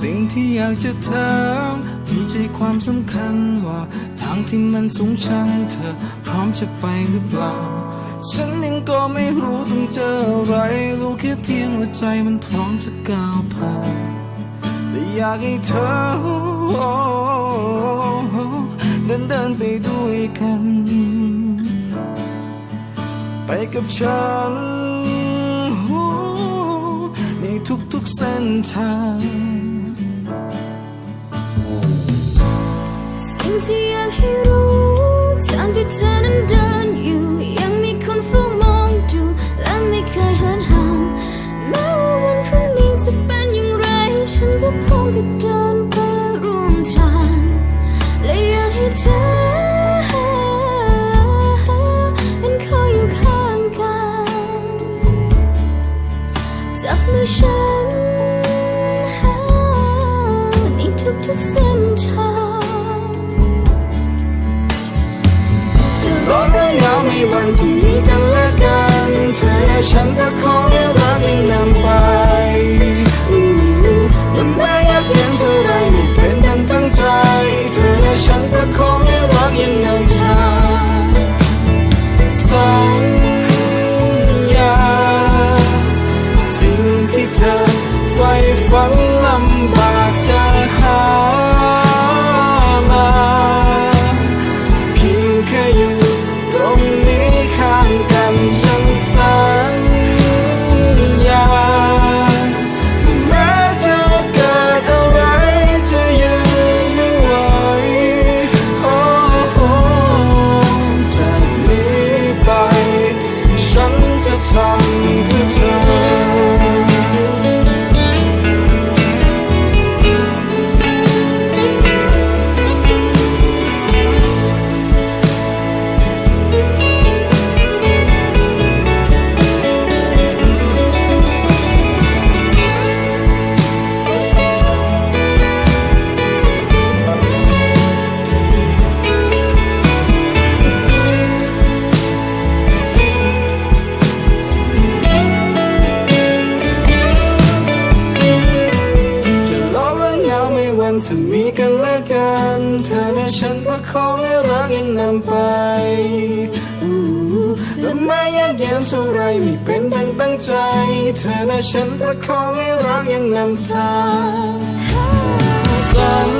สิ่งที่อยากจะถามมีใจความสำคัญว่า ทางที่มันสูงชันเธอ พร้อมจะไปหรือเปล่า ฉันยังก็ไม่รู้ต้องเจออะไรรู้แค่เพียงว่าใจมันพร้อมจะก้าวผ่านแต่อยากให้เธอเดินเดินไปด้วยกัน ไปกับฉันในทุกๆเส้นทาง สิ่งที่อ เธ ของให้รักยังนำไปและไม่ยากเย็นเท่าไรไม่เป็นดังตั้งใจ เธอและฉันประคองให้รักยังนำทาง